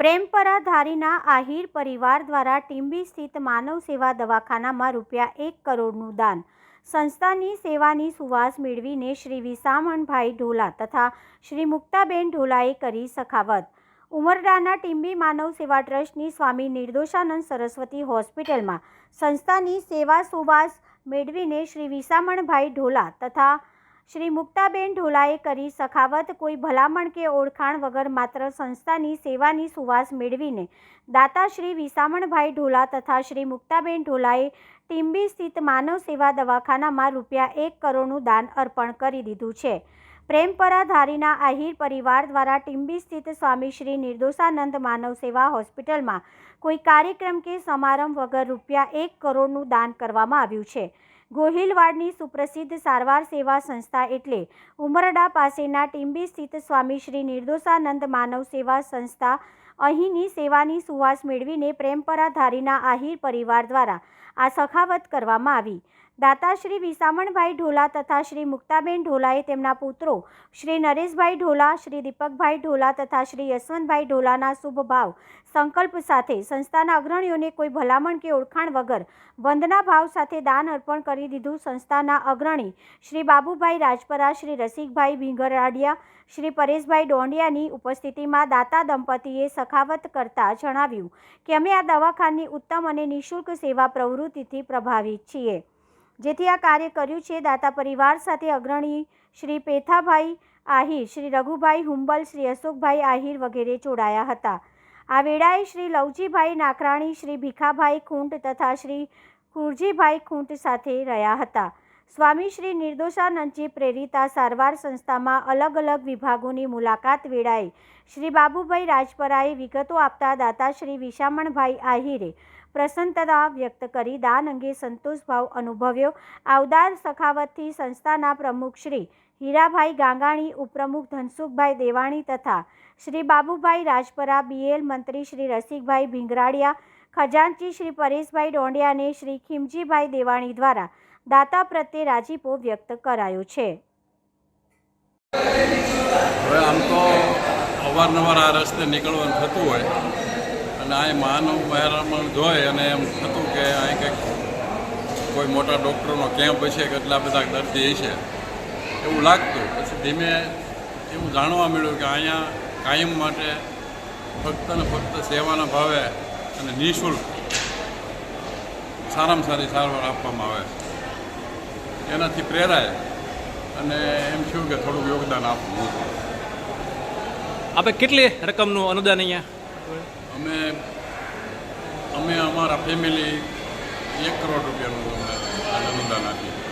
પ્રેમપરા ધારીના આહિર પરિવાર દ્વારા ટીંબી સ્થિત માનવ સેવા દવાખાનામાં રૂપિયા એક કરોડનું દાન. સંસ્થાની સેવાની સુવાસ મેળવીને શ્રી વિસામણભાઈ ઢોલા તથા શ્રી મુક્તાબેન ઢોલાએ કરી સખાવત. ઉમરડાના ટીંબી માનવ સેવા ટ્રસ્ટની સ્વામી નિર્દોષાનંદ સરસ્વતી હોસ્પિટલમાં સંસ્થાની સેવા સુવાસ મેળવીને શ્રી વિસામણભાઈ ઢોલા તથા શ્રી મુક્તાબેન ઢોલાએ કરી સખાવત, કોઈ ભલામણ કે ઓળખાણ વગર માત્ર સંસ્થાની સેવાની સુવાસ મેળવીને દાતા શ્રી વિસામણભાઈ ઢોલા તથા શ્રી મુક્તાબેન ઢોલાએ ટીંબી સ્થિત માનવ સેવા દવાખાનામાં રૂપિયા એક કરોડનું દાન અર્પણ કરી દીધું છે. પ્રેમપરાધારીના આહિર પરિવાર દ્વારા ટીંબી સ્થિત સ્વામી શ્રી નિર્દોષાનંદ માનવ સેવા હોસ્પિટલમાં કોઈ કાર્યક્રમ કે સમારંભ વગર રૂપિયા એક કરોડનું દાન કરવામાં આવ્યું છે. ગોહિલવાડની સુપ્રસિદ્ધ સારવાર સેવા સંસ્થા એટલે ઉમરડા પાસેના ટીંબી સ્થિત સ્વામી શ્રી નિર્દોષાનંદ માનવ સેવા સંસ્થા અહીંની સેવાની સુવાસ મેળવીને પ્રેમપરાધારીના આહિર પરિવાર દ્વારા આ સખાવત કરવામાં આવી. દાતા શ્રી વિસામણભાઈ ઢોલા તથા શ્રી મુક્તાબેન ઢોલાએ તેમના પુત્રો શ્રી નરેશભાઈ ઢોલા, શ્રી દીપકભાઈ ઢોલા તથા શ્રી યશવંતભાઈ ઢોલાના શુભ ભાવ સંકલ્પ સાથે સંસ્થાના અગ્રણીઓને કોઈ ભલામણ કે ઓળખાણ વગર વંદના ભાવ સાથે દાન અર્પણ કરી દીધું સંસ્થાના અગ્રણી શ્રી બાબુભાઈ રાજપરા, શ્રી રસિકભાઈ ભીંગરાડિયા, શ્રી પરેશભાઈ ડોંડિયાની ઉપસ્થિતિમાં દાતા દંપતીએ સખાવત કરતા જણાવ્યું કે અમે આ દવાખાની ઉત્તમ અને નિઃશુલ્ક સેવા પ્રવૃત્તિથી પ્રભાવિત છીએ. જેથી આ કાર્ય કર્યું છે. દાતા પરિવાર સાથે અગ્રણી શ્રી પેથાભાઈ આહિર, શ્રી રઘુભાઈ હુંબલ, શ્રી અશોકભાઈ આહિર વગેરે જોડાયા હતા. આ વેળાએ શ્રી લવજીભાઈ નાકરાણી, શ્રી ભીખાભાઈ ખૂંટ તથા શ્રી કુરજીભાઈ ખૂંટ સાથે રહ્યા હતા. સ્વામી શ્રી નિર્દોષાનંદજી પ્રેરિતા સારવાર સંસ્થામાં અલગ અલગ વિભાગોની મુલાકાત વેળાએ શ્રી બાબુભાઈ રાજપરાએ વિગતો આપતા દાતા શ્રી વિશામણભાઈ આહિરે પ્રસન્નતા વ્યક્ત કરી, દાન અંગે સંતોષભાવ અનુભવ્યો. આવદાર સખાવતથી સંસ્થાના પ્રમુખ શ્રી હીરાભાઈ ગાંગાણી, ઉપપ્રમુખ ધનસુખભાઈ દેવાણી તથા શ્રી બાબુભાઈ રાજપરા બીએલ મંત્રી શ્રી રસિકભાઈ ભીંગરાડિયા ખજાનચી શ્રી પરેશભાઈ ડોંડિયાને શ્રી ખીમજીભાઈ દેવાણી દ્વારા દાતા પ્રત્યે રાજીપો વ્યક્ત કરાયો છે. હવે આમ તો અવારનવાર આ રસ્તે નીકળવાનું થતું હોય અને આ માનવ મહેરામણ જોઈ અને એમ થતું કે અહીં કંઈક કોઈ મોટા ડૉક્ટરનો કેમ્પ છે કે એટલા બધા દર્દી છે એવું લાગતું. પછી ધીમે એવું જાણવા મળ્યું કે અહીંયા કાયમ માટે ફક્ત ને ફક્ત સેવાના ભાવે અને નિઃશુલ્ક સારામાં સારી સારવાર આપવામાં આવે છે. એનાથી પ્રેરાય અને એમ થયું કે થોડુંક યોગદાન આપવું. આપણે કેટલી રકમનું અનુદાન અહીંયા? અમે અમે અમારા ફેમિલી એક કરોડ રૂપિયાનું અનુદાન આપીએ.